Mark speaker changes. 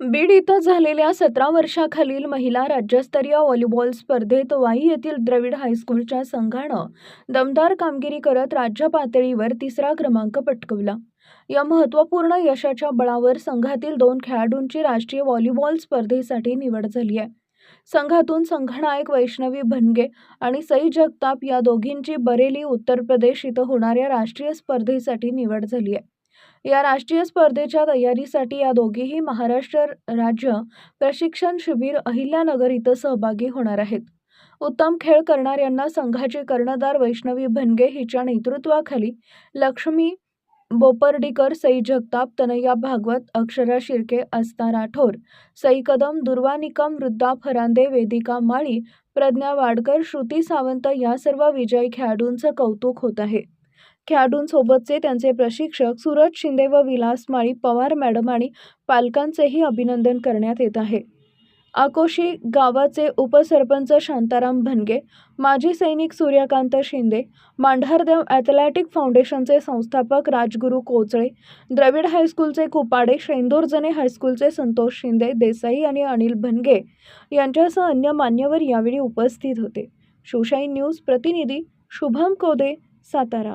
Speaker 1: बीड इथं झालेल्या सतरा वर्षाखालील महिला राज्यस्तरीय व्हॉलीबॉल स्पर्धेत वाई येथील द्रविड हायस्कूलच्या संघानं दमदार कामगिरी करत राज्य पातळीवर तिसरा क्रमांक पटकवला. या महत्त्वपूर्ण यशाच्या बळावर संघातील दोन खेळाडूंची राष्ट्रीय व्हॉलीबॉल स्पर्धेसाठी निवड झाली आहे. संघातून संघनायक वैष्णवी भनगे आणि सई जगताप या दोघींची बरेली उत्तर प्रदेश इथं होणाऱ्या राष्ट्रीय स्पर्धेसाठी निवड झाली आहे. या राष्ट्रीय स्पर्धेच्या तयारीसाठी या दोघीही महाराष्ट्र राज्य प्रशिक्षण शिबिर अहिल्यानगर इथं सहभागी होणार आहेत. उत्तम खेळ करणाऱ्यांना संघाचे कर्णधार वैष्णवी भनगे हिच्या नेतृत्वाखाली लक्ष्मी बोपर्डीकर सई जगताप तनया भागवत अक्षरा शिर्के अस्ता राठोर सई कदम दुर्वा निकम वृद्धा फरांदे वेदिका माळी प्रज्ञा वाडकर श्रुती सावंत या सर्व विजयी खेळाडूंचं कौतुक होत आहे. खेळाडूंसोबतचे त्यांचे प्रशिक्षक सूरज शिंदे व विलास माळी पवार मॅडम आणि पालकांचेही अभिनंदन करण्यात येत आहे. आकोशी गावाचे उपसरपंच शांताराम भनगे माजी सैनिक सूर्यकांत शिंदे मांढारदेव ॲथलॅटिक फाउंडेशनचे संस्थापक राजगुरू कोचळे द्रविड हायस्कूलचे कुपाडे शेंदूरजने हायस्कूलचे संतोष शिंदे देसाई आणि अनिल भनगे यांच्यासह अन्य मान्यवर यावेळी उपस्थित होते. शिवशाही न्यूज प्रतिनिधी शुभम कोदे सातारा.